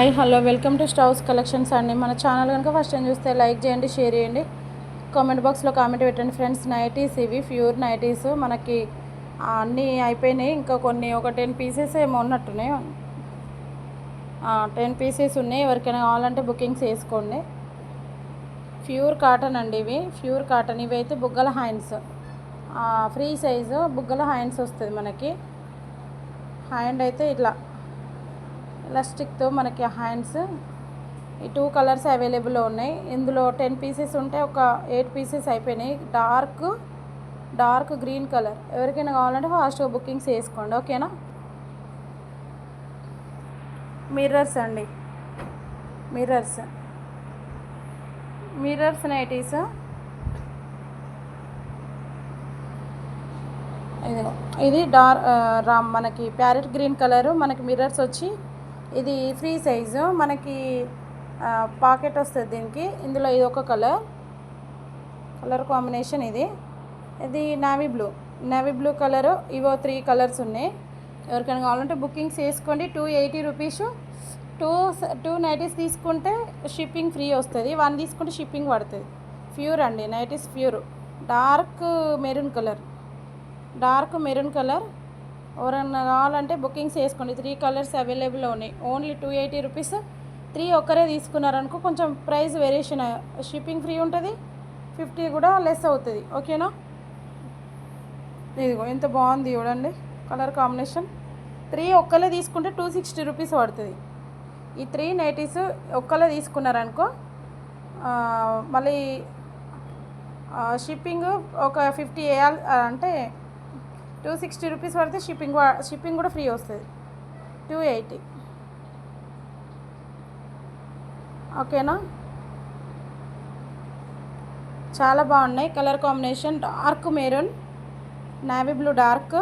Hi hello welcome to stoves collections అండి. మన channel కనుక ఫస్ట్ టైం చూస్తే లైక్ చేయండి షేర్ చేయండి. కామెంట్ బాక్స్లో కామెంట్ పెట్టండి ఫ్రెండ్స్. నైటీస్ ఇవి ప్యూర్ నైటీస్. మనకి అన్నీ అయిపోయినాయి. ఇంకా కొన్ని ఒక టెన్ పీసెస్ ఏమో ఉన్నట్టున్నాయి. టెన్ పీసెస్ ఉన్నాయి. ఎవరికైనా కావాలంటే బుకింగ్స్ వేసుకోండి ప్యూర్ కాటన్ అండి ఇవి. Pure cotton. ఇవి అయితే బుగ్గల హ్యాండ్స్. ఫ్రీ సైజు బుగ్గల హ్యాండ్స్ వస్తుంది మనకి. హ్యాండ్ అయితే ఇట్లా ఎలాస్టిక్తో మనకి హ్యాండ్స్ ఈ టూ కలర్స్ అవైలబుల్లో ఉన్నాయి. ఇందులో టెన్ పీసెస్ ఉంటే ఒక ఎయిట్ పీసెస్ అయిపోయినాయి. Dark dark green colour. ఎవరికైనా కావాలంటే ఫాస్ట్గా బుకింగ్స్ వేసుకోండి ఓకేనా? మిర్రర్స్ అండి. మిర్రర్స్. Mirrors nighties. ఇదిగో ఇది డార్ రామ్ మనకి ప్యారెట్ గ్రీన్ కలరు. మనకి మిర్రర్స్ వచ్చి ఇది ఫ్రీ సైజు. మనకి పాకెట్ వస్తుంది దీనికి. ఇందులో ఇది ఒక కలర్. కలర్ కాంబినేషన్ ఇది. ఇది navy blue navy blue colour. ఇవో త్రీ కలర్స్ ఉన్నాయి. ఎవరికైనా కావాలంటే బుకింగ్స్ వేసుకోండి two eighty rupees. Two two nighties తీసుకుంటే షిప్పింగ్ ఫ్రీ వస్తుంది. వన్ తీసుకుంటే షిప్పింగ్ పడుతుంది. ప్యూర్ అండి. Nighties pure. Dark maroon colour. Dark maroon colour. ఎవరన్నా కావాలంటే బుకింగ్స్ వేసుకోండి. త్రీ కలర్స్ అవైలబుల్లో ఉన్నాయి. Only two eighty rupees. Three ఒక్కరే తీసుకున్నారనుకో కొంచెం ప్రైస్ వేరియేషన్ షిప్పింగ్ ఫ్రీ ఉంటుంది. ఫిఫ్టీ కూడా లెస్ అవుతుంది. ఓకేనా? ఇదిగో ఎంత బాగుంది చూడండి. Colour combination. త్రీ ఒక్కలే తీసుకుంటే టూ సిక్స్టీ రూపీస్ పడుతుంది. ఈ త్రీ నైటీస్ ఒక్కలే తీసుకున్నారనుకో మళ్ళీ షిప్పింగ్ ఒక ఫిఫ్టీ వేయాలి అంటే టూ సిక్స్టీ రూపీస్ పడితే షిప్పింగ్ షిప్పింగ్ కూడా ఫ్రీ వస్తుంది. టూ ఎయిటీ ఓకేనా చాలా బాగున్నాయి. Colour combination dark maroon navy blue dark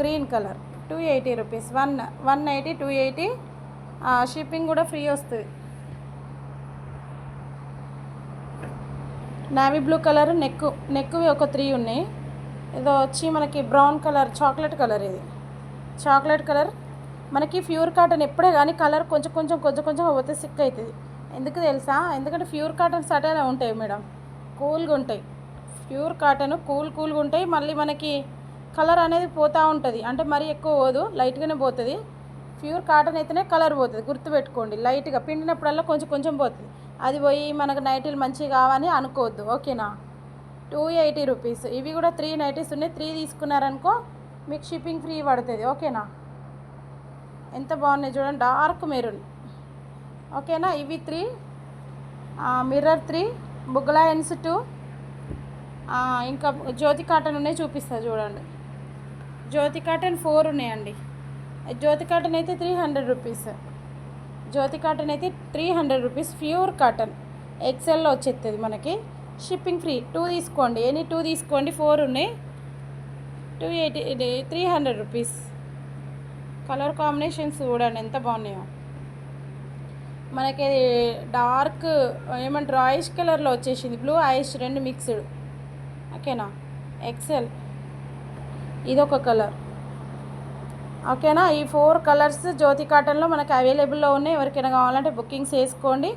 green colour two eighty rupees one one eighty two eighty shipping కూడా ఫ్రీ వస్తుంది. నావీ బ్లూ కలర్ నెక్ నెక్వి ఒక త్రీ ఉన్నాయి. ఇదో వచ్చి మనకి బ్రౌన్ కలర్ చాక్లెట్ కలర్ ఇది. Chocolate colour. మనకి ప్యూర్ కాటన్ ఎప్పుడే కానీ కలర్ కొంచెం కొంచెం కొంచెం కొంచెం పోతే సిక్ అవుతుంది ఎందుకు తెలుసా? ఎందుకంటే ప్యూర్ కాటన్స్ అటే ఉంటాయి మేడం. కూల్గా ఉంటాయి. ప్యూర్ కాటన్ కూల్ కూల్గా ఉంటాయి. మళ్ళీ మనకి కలర్ అనేది పోతూ ఉంటుంది. అంటే మరీ ఎక్కువ పోదు. లైట్గానే పోతుంది. ప్యూర్ కాటన్ అయితేనే కలర్ పోతుంది. గుర్తుపెట్టుకోండి. లైట్గా పిండినప్పుడల్లా కొంచెం కొంచెం పోతుంది. అది పోయి మనకు నైటీలు మంచిగా కావని అనుకోవద్దు. ఓకేనా? Two eighty rupees. ఇవి కూడా త్రీ నైటీస్ ఉన్నాయి. త్రీ తీసుకున్నారనుకో మీకు షిప్పింగ్ ఫ్రీ పడుతుంది. ఓకేనా? ఎంత బాగున్నాయి చూడండి. Dark maroon. ఓకేనా? ఇవి త్రీ. Mirror three. బుగ్లాయన్స్ టూ. ఇంకా జ్యోతి కాటన్ ఉన్నాయి చూపిస్తా చూడండి. జ్యోతి కాటన్ ఫోర్ ఉన్నాయండి. జ్యోతి కాటన్ అయితే three hundred rupees. Jyoti cotton అయితే three hundred rupees. Pure cotton. ఎక్సెల్లో వచ్చేస్తుంది మనకి. షిప్పింగ్ ఫ్రీ టూ తీసుకోండి. ఎనీ టూ తీసుకోండి. ఫోర్ ఉన్నాయి. Two eighty three hundred rupees colour combinations చూడండి. ఎంత బాగున్నాయో. మనకి డార్క్ ఏమంటారు ఆయిష్ కలర్లో వచ్చేసింది. బ్లూ ఐష్ రెండు మిక్స్డ్ ఓకేనా ఎక్సెల్ ఇదొక కలర్ ఓకేనా ఈ ఫోర్ కలర్స్ జ్యోతి కాటన్లో మనకి అవైలబుల్లో ఉన్నాయి. ఎవరికైనా కావాలంటే బుకింగ్స్ వేసుకోండి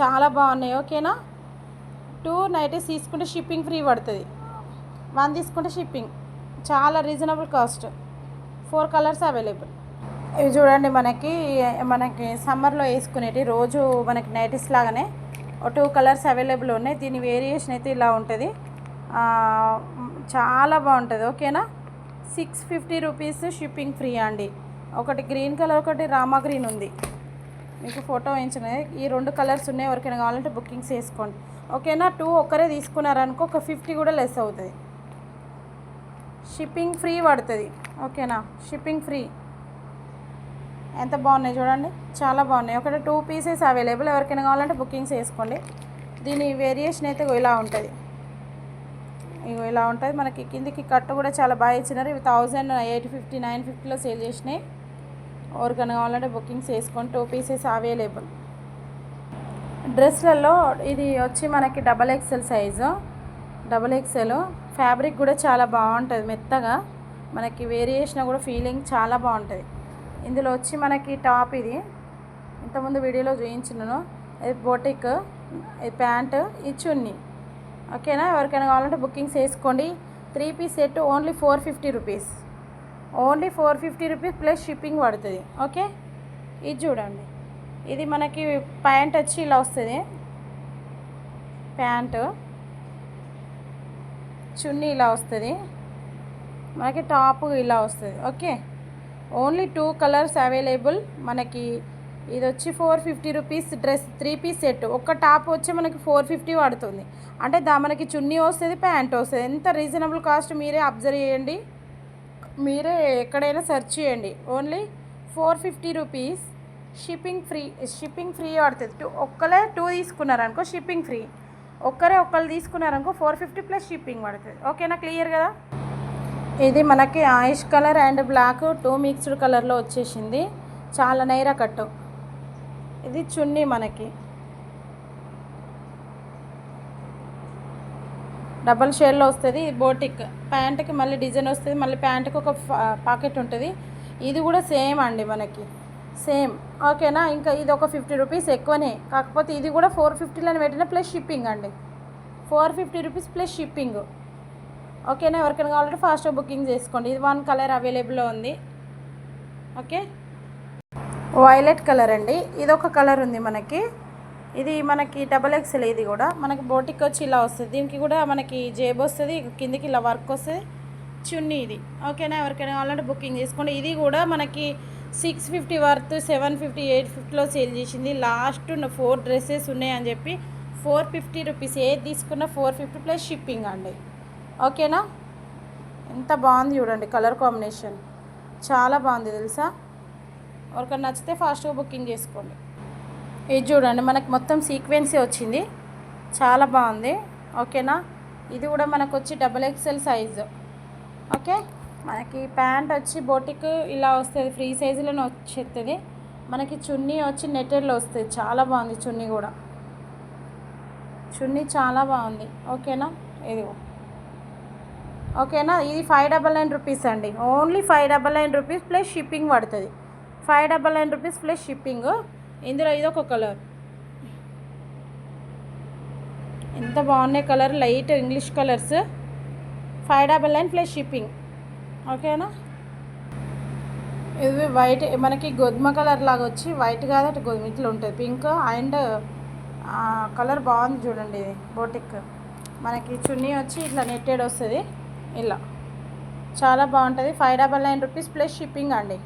చాలా బాగున్నాయి. ఓకేనా టూ నైటీస్ తీసుకుంటే షిప్పింగ్ ఫ్రీ పడుతుంది. వన్ తీసుకుంటే షిప్పింగ్. చాలా reasonable cost. Four colours available. ఇవి చూడండి మనకి మనకి సమ్మర్లో వేసుకునేటి రోజు మనకి నైటీస్ లాగానే టూ కలర్స్ అవైలబుల్ ఉన్నాయి. దీని వేరియేషన్ అయితే ఇలా ఉంటుంది. చాలా బాగుంటుంది. ఓకేనా? Six fifty rupees shipping free అండి. ఒకటి గ్రీన్ కలర్ ఒకటి రామా గ్రీన్ ఉంది. మీకు ఫోటో వేయించిన ఈ రెండు కలర్స్ ఉన్నాయి. ఎవరికైనా కావాలంటే బుకింగ్స్ వేసుకోండి. ఓకేనా? టూ ఒక్కరే తీసుకున్నారనుకో ఒక ఫిఫ్టీ కూడా లెస్ అవుతుంది. షిప్పింగ్ ఫ్రీ పడుతుంది. ఓకేనా? Shipping free. ఎంత బాగున్నాయి చూడండి. చాలా బాగున్నాయి. ఒకటి టూ పీసెస్ అవైలబుల్. ఎవరికైనా కావాలంటే బుకింగ్స్ వేసుకోండి. దీని వేరియేషన్ అయితే ఇలా ఉంటుంది. ఇగో ఇలా ఉంటుంది. మనకి కిందికి కట్టు కూడా చాలా బాగా ఇచ్చినారు. ఇవి థౌజండ్ ఎయిట్ ఫిఫ్టీ నైన్ ఫిఫ్టీలో సేల్ చేసినాయి. ఎవరికైనా కావాలంటే బుకింగ్స్ వేసుకోండి టూ పీసెస్ అవైలబుల్. డ్రెస్లలో ఇది వచ్చి మనకి double XL size. Double XL fabric కూడా చాలా బాగుంటుంది మెత్తగా. మనకి వేరియేషన్ కూడా ఫీలింగ్ చాలా బాగుంటుంది. ఇందులో వచ్చి మనకి టాప్ ఇది. ఇంతకుముందు వీడియోలో చూపించినాను. ఇది బోటిక్ ఇది ప్యాంట్ ఇది చున్నీ. ఓకేనా? ఎవరికైనా కావాలంటే బుకింగ్స్ వేసుకోండి. Three piece set only four fifty rupees. Only four fifty rupees plus shipping పడుతుంది. ఓకే? ఇది చూడండి. ఇది మనకి ప్యాంట్ వచ్చి ఇలా వస్తుంది. ప్యాంటు. చున్నీ ఇలా వస్తుంది. మనకి టాప్ ఇలా వస్తుంది. Okay? Only two colours available. మనకి ఇది వచ్చి four fifty rupees dress three piece set. ఒక్క టాప్ వచ్చి మనకి ఫోర్ ఫిఫ్టీ పడుతుంది. అంటే దా మనకి చున్నీ వస్తుంది ప్యాంట్ వస్తుంది. ఎంత రీజనబుల్ కాస్ట్ మీరే అబ్జర్వ్ చేయండి. మీరే ఎక్కడైనా సెర్చ్ చేయండి. Only four fifty rupees shipping free shipping free పడుతుంది టూ ఒక్కలే టూ తీసుకున్నారనుకో షిప్పింగ్ ఫ్రీ. ఒక్కరే ఒక్కరు తీసుకున్నారనుకో ఫోర్ ఫిఫ్టీ ప్లస్ షిప్పింగ్ పడుతుంది. ఓకేనా? క్లియర్ కదా? ఇది మనకి Ayush colour and black two mixed కలర్లో వచ్చేసింది. చాలా నైరా కట్టు. ఇది చున్నీ మనకి. డబల్ షేడ్లో వస్తుంది బోటిక్. ప్యాంట్కి మళ్ళీ డిజైన్ వస్తుంది మళ్ళీ ప్యాంట్కి ఒక పాకెట్ ఉంటుంది. ఇది కూడా సేమ్ అండి మనకి. సేమ్. ఓకేనా? ఇంకా ఇది ఒక ఫిఫ్టీ రూపీస్ ఎక్కువనే. కాకపోతే ఇది కూడా ఫోర్ ఫిఫ్టీలోనే పెట్టిన ప్లస్ షిప్పింగ్ అండి. Four fifty rupees plus shipping. ఓకేనా? ఎవరికైనా కావాలంటే ఫాస్ట్గా బుకింగ్ చేసుకోండి. ఇది వన్ కలర్ అవైలబుల్లో ఉంది. ఓకే? వైలెట్ కలర్ అండి. ఇది ఒక కలర్ ఉంది మనకి. ఇది మనకి డబల్ ఎక్స్ఎల్ ఇది కూడా. మనకి బోటిక్ వచ్చి ఇలా వస్తుంది. దీనికి కూడా మనకి జేబు వస్తుంది కిందికి ఇలా వర్క్ వస్తుంది. చున్నీ ఇది. ఓకేనా? ఎవరికైనా కావాలంటే బుకింగ్ చేసుకోండి. ఇది కూడా మనకి six fifty worth seven fifty eight ఫిఫ్టీలో సేల్ చేసింది. లాస్ట్ ఫోర్ డ్రెస్సెస్ ఉన్నాయని చెప్పి ఫోర్ ఫిఫ్టీ రూపీస్ ఏది తీసుకున్నా ఫోర్ ఫిఫ్టీ ప్లస్ షిప్పింగ్ అండి. ఓకేనా? ఎంత బాగుంది చూడండి కలర్ కాంబినేషన్ చాలా బాగుంది తెలుసా? ఎవరికైనా నచ్చితే ఫాస్ట్గా బుకింగ్ చేసుకోండి. ఇది చూడండి మనకి మొత్తం సీక్వెన్సీ వచ్చింది. చాలా బాగుంది. ఓకేనా? ఇది కూడా మనకు వచ్చి డబల్ ఎక్స్ఎల్ సైజు ఓకే? మనకి ప్యాంట్ వచ్చి బోటిక్ ఇలా వస్తుంది ఫ్రీ సైజులోనే వచ్చేస్తుంది మనకి చున్నీ వచ్చి నెట్టెడ్లో వస్తుంది. చాలా బాగుంది చున్నీ కూడా. చున్నీ చాలా బాగుంది. ఓకేనా? ఇది ఓకేనా? ఇది ఫైవ్ డబల్ నైన్ రూపీస్ అండి. Only five double nine rupees plus shipping పడుతుంది. Five double nine rupees plus shipping ఇందులో ఇది ఒక కలర్ ఎంత బాగున్నాయి colour light English colours five double nine plus shipping ఓకేనా ఇది వైట్ మనకి గోధుమ కలర్ లాగా వచ్చి వైట్ కాదు అటు గోధుమ ఇట్లా ఉంటుంది పింక్ అండ్ కలర్ బాగుంది చూడండి ఇది బోటిక్ మనకి చున్నీ వచ్చి ఇట్లా నెట్టెడ్ వస్తుంది. ఇలా. చాలా బాగుంటుంది. Five double nine rupees plus shipping అండి.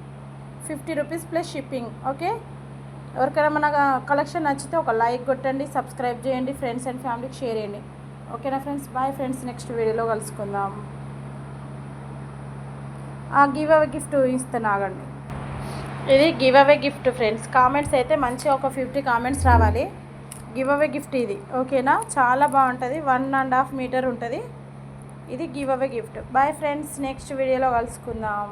Fifty rupees plus shipping okay ఎవరికైనా మన కలెక్షన్ నచ్చితే ఒక లైక్ కొట్టండి సబ్స్క్రైబ్ చేయండి ఫ్రెండ్స్ అండ్ ఫ్యామిలీకి షేర్ చేయండి. ఓకేనా ఫ్రెండ్స్? Bye friends. నెక్స్ట్ వీడియోలో కలుసుకుందాం. ఆ గివ్ అవే గిఫ్ట్ ఇస్తాను ఆగండి ఇది give away gift friends. Comments అయితే మంచిగా ఒక ఫిఫ్టీ కామెంట్స్ రావాలి. గివ్ అవే గిఫ్ట్ ఇది. ఓకేనా? చాలా బాగుంటుంది. వన్ అండ్ హాఫ్ మీటర్ ఉంటుంది. ఇది give away gift. Bye friends. Next వీడియోలో కలుసుకుందాం.